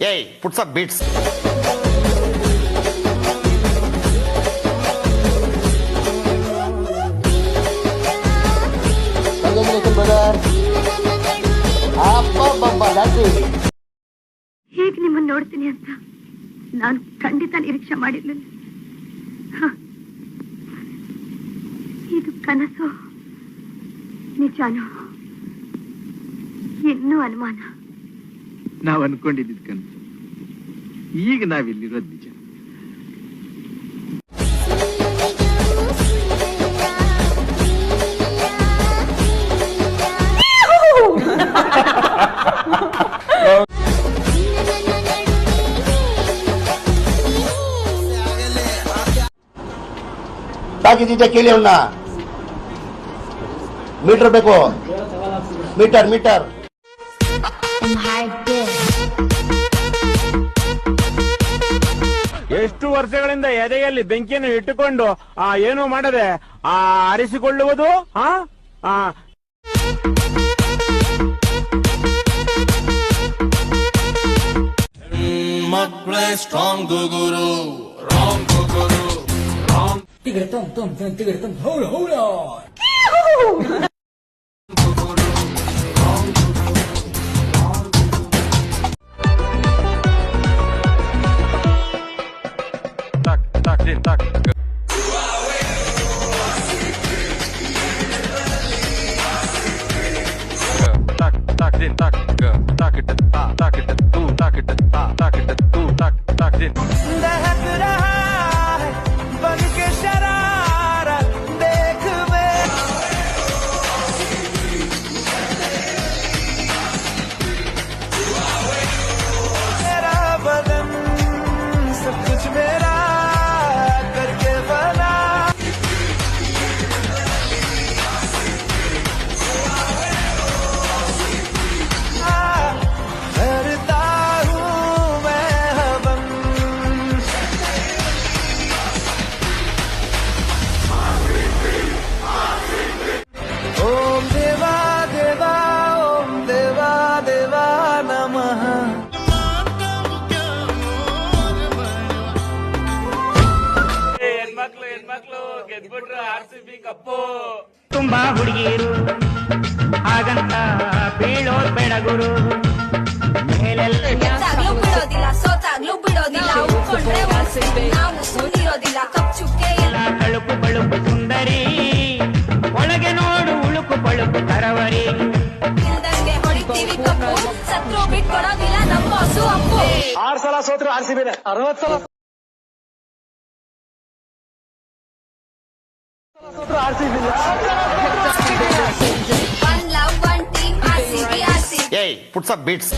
ये puts up bits अपा बब्बा राधे हेक निमन ನೋಡ್ತಿನಿ ಅಂತ ನಾನು ಖಂಡಿತ ನಿರೀಕ್ಷೆ ಮಾಡಿದ್ನಿ ಹ ಈಗ ಕನಸು ಮಿಚಾನೋ ಹಿ ನುವನ್ ಮನ ನಾವ್ ಅನ್ಕೊಂಡಿದ್ದಿದ್ಕನ್ ಈಗ ನಾವಿಲ್ಲಿರೋದು ನಿಜ ತಾಗಿದ್ದಿದ್ದೆ ಕೇಳಿ ಅವನ್ನ ಮೀಟರ್ ಬೇಕು ಮೀಟರ್ ಮೀಟರ್ ವರ್ಷಗಳಿಂದ ಎದೆಯಲ್ಲಿ ಬೆಂಕಿಯನ್ನು ಇಟ್ಟುಕೊಂಡು ಆ ಏನು ಮಾಡದೆ ಆ ಆರಿಸಿಕೊಳ್ಳುವುದು ಆ ಮಕ್ಕಳೇ ಸ್ಟ್ರಾಂಗ್ ಗುರು ರಾಂಗ್ ಗುರು ರಾಂಗ್ ತಿಗಡ್ತಂ ತಂ ತಿಗಡ್ತಂ ಹೌಳ ಹೌಳ подожди, так. Так, так, день, так, так, это, так, это, ту, так, это, так, так, это, ту, так, так, день. ಹೆಣ್ಮಕ್ಳು ಗೆದ್ಬಿಟ್ರು ಆರ್ ಸಿ ಬಿ ಕಪ್ಪು ತುಂಬಾ ಹುಡುಗಿಯರು ಹಾಗಂತ ಬೀಳೋ ಬೆಳಗುರು ಗೆದ್ದಾಗ್ಲೂ ಬಿಡೋದಿಲ್ಲ ಸೋತಾಗ್ಲೂ ಬಿಡೋದಿಲ್ಲ ಉಳ್ಕೊಂಡ್ರೆ ನಾವು ಸೋತಿರೋದಿಲ್ಲ ಕಪ್ ಚುಕ್ಕೆ ಇಲ್ಲ ಕಳುಕು ಬಳುಕು ಸುಂದರಿ ಒಳಗೆ ನೋಡು ಉಳುಕು ಬಳುಕು ಕರವರಿ ಇಲ್ದಂಗೆ ಹೊಡಿತೀವಿ ಕಪ್ಪು ಸತ್ರು ಬಿಟ್ಕೊಡೋದಿಲ್ಲ ನಮ್ಮ ಹಸು ಅಪ್ಪು ಆರ್ ಸಲ ಸೋತ್ರು ಆರ್ ಸಿ ಬಿ ಅರವತ್ ಸಲ పుట్స్ అప్ బీట్స్